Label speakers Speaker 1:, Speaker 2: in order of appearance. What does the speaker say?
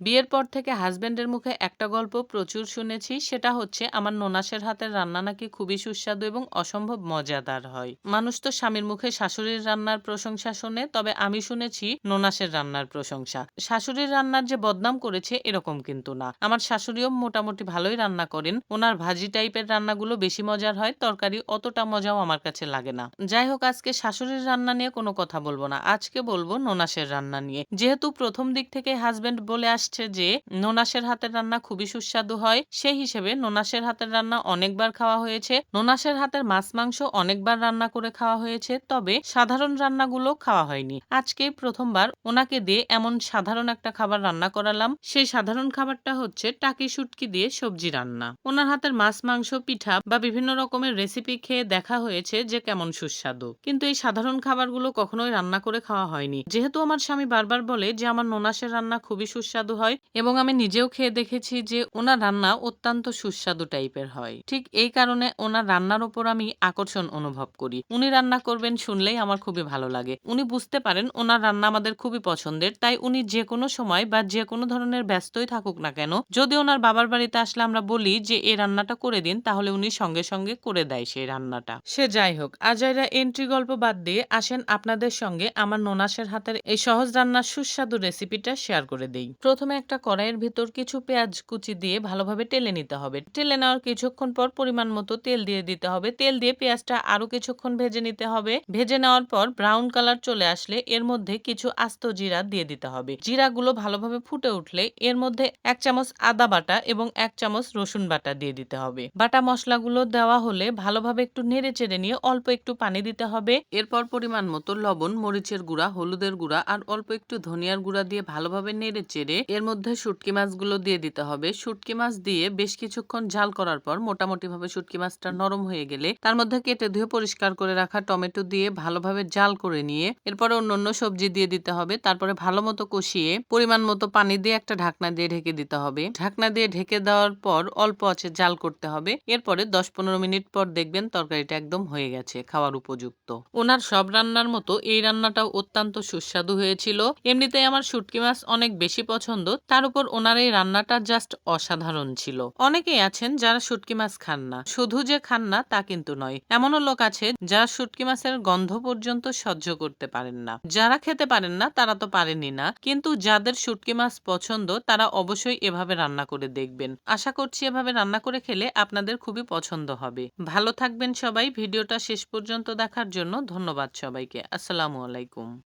Speaker 1: বিয়ের পর থেকে হাজব্যান্ডের মুখে একটা গল্প প্রচুর শুনেছি, সেটা হচ্ছে আমার ননাসের হাতের রান্না নাকি খুবই সুস্বাদু এবং অসম্ভব মজাদার হয়। মানুষ তো স্বামীর মুখে শাশুড়ির রান্নার প্রশংসা শোনে, তবে আমি শুনেছি ননাসের রান্নার প্রশংসা। শাশুড়ির রান্নার যে বদনাম করেছে, এরকম কিন্তু না। আমার শাশুড়িও মোটামুটি ভালোই রান্না করেন, ওনার ভাজি টাইপের রান্নাগুলো বেশি মজার হয়, তরকারি অতটা মজাও আমার কাছে লাগে না। যাই হোক, আজকে শাশুড়ির রান্না নিয়ে কোনো কথা বলব না, আজকে বলব ননাসের রান্না নিয়ে। যেহেতু প্রথম দিক থেকে হাজব্যান্ড বলে আসছে যে, নোনাসের হাতের রান্না খুবই সুস্বাদু হয়। সেই হিসেবে নোনাসের হাতের রান্না অনেকবার খাওয়া হয়েছে। নোনাসের হাতের মাছ, মাংস অনেকবার রান্না করে খাওয়া হয়েছে, তবে সাধারণ রান্নাগুলো খাওয়া হয়নি। আজকে প্রথমবার ওনাকে দিয়ে এমন সাধারণ একটা খাবার রান্না করালাম। সেই সাধারণ খাবারটা হচ্ছে টাকি শুটকি দিয়ে সবজি রান্না। ওনার হাতের মাছ, মাংস, পিঠা বা বিভিন্ন রকমের রেসিপি খেয়ে দেখা হয়েছে যে, কেমন সুস্বাদু। কিন্তু এই সাধারণ খাবারগুলো কখনোই রান্না করে খাওয়া হয়নি। যেহেতু আমার স্বামী বারবার বলে যে, আমার নোনাসের রান্না খুবই সুস্বাদু হয় এবং আমি নিজেও খেয়ে দেখেছি যে ওনার রান্না অত্যন্ত সুস্বাদু টাইপের হয়। ঠিক এই কারণে ওনার রান্নার ওপর আমি আকর্ষণ অনুভব করি। উনি রান্না করবেন শুনলেই আমার খুবই ভালো লাগে। উনি বুঝতে পারেন ওনার রান্না আমাদের খুবই পছন্দের, তাই উনি যে কোনো সময় বা যে কোনো ধরনের ব্যস্তই থাকুক না কেন, যদি ওনার বাবার বাড়িতে আসলে আমরা বলি যে এই রান্নাটা করে দিন, তাহলে উনি সঙ্গে সঙ্গে করে দেয় সেই রান্নাটা। সে যাই হোক, আজাইরা এন্ট্রি গল্প বাদ দিয়ে আসেন আপনাদের সঙ্গে আমার নোনাসের হাতের এই সহজ রান্নার সুস্বাদু রেসিপিটা শেয়ার করে দেই। প্রথমে একটা কড়াইয়ের ভিতর কিছু পেঁয়াজ কুচি দিয়ে ভালোভাবে টেলে নিতে হবে। টেলে নেওয়ার কিছুক্ষণ পর পরিমাণ মতো তেল দিয়ে দিতে হবে। তেল দিয়ে পেঁয়াজটা আরও কিছুক্ষণ ভেজে নিতে হবে। ভেজে নেওয়ার পর ব্রাউন কালার চলে আসলে এর মধ্যে কিছু আস্ত জিরা দিয়ে দিতে হবে। জিরাগুলো ভালোভাবে ফুটে উঠলে এর মধ্যে এক চামচ আদা বাটা এবং এক চামচ রসুন বাটা দিয়ে দিতে হবে। বাটা মশলাগুলো দেওয়া হলে ভালোভাবে একটু নেড়ে চেড়ে নিয়ে অল্প একটু পানি দিতে হবে। এরপর পরিমাণ মতো লবণ, মরিচের গুঁড়া, হলুদের গুঁড়া আর অল্প একটু ধনিয়ার গুঁড়া দিয়ে ভালোভাবে নেড়ে চেড়ে এর মধ্যে শুটকি মাছগুলো দিয়ে দিতে হবে। শুটকি মাছ দিয়ে বেশ কিছুক্ষণ ঝাল করার পর মোটামুটি ভাবে শুটকি মাছটা নরম হয়ে গেলে তার মধ্যে কেটে ধুয়ে পরিষ্কার করে রাখা টমেটো দিয়ে ভালোভাবে জাল করে নিয়ে এরপরে অন্য অন্য সবজি দিয়ে দিতে হবে। তারপরে ভালো মতো কষিয়ে পরিমাণ মতো পানি দিয়ে একটা ঢাকনা দিয়ে ঢেকে দিতে হবে। ঢাকনা দিয়ে ঢেকে দেওয়ার পর অল্প আছে জাল করতে হবে। এরপরে দশ পনেরো মিনিট পর দেখবেন তরকারিটা একদম হয়ে গেছে, খাওয়ার উপযুক্ত। ওনার সব রান্নার মতো এই রান্নাটাও অত্যন্ত সুস্বাদু হয়েছিল। এমনিতেই আমার শুটকি মাছ অনেক বেশি পছন্দ তার উপর ওনার এই রান্নাটা জাস্ট অসাধারণ ছিল। অনেকেই আছেন যারা শুটকি মাছ খান না। শুধু যে খান না, তা কিন্তু নয়। এমনও লোক আছে যারা শুটকি মাছের গন্ধ পর্যন্ত সহ্য করতে পারেন না। যারা খেতে পারেন না, তারা তো পারেনই না। কিন্তু যাদের শুটকি মাছ পছন্দ, তারা অবশ্যই এভাবে রান্না করে দেখবেন। আশা করছি এভাবে রান্না করে খেলে আপনাদের খুবই পছন্দ হবে। ভালো থাকবেন সবাই। ভিডিওটা শেষ পর্যন্ত দেখার জন্য ধন্যবাদ সবাইকে। আসসালামু আলাইকুম।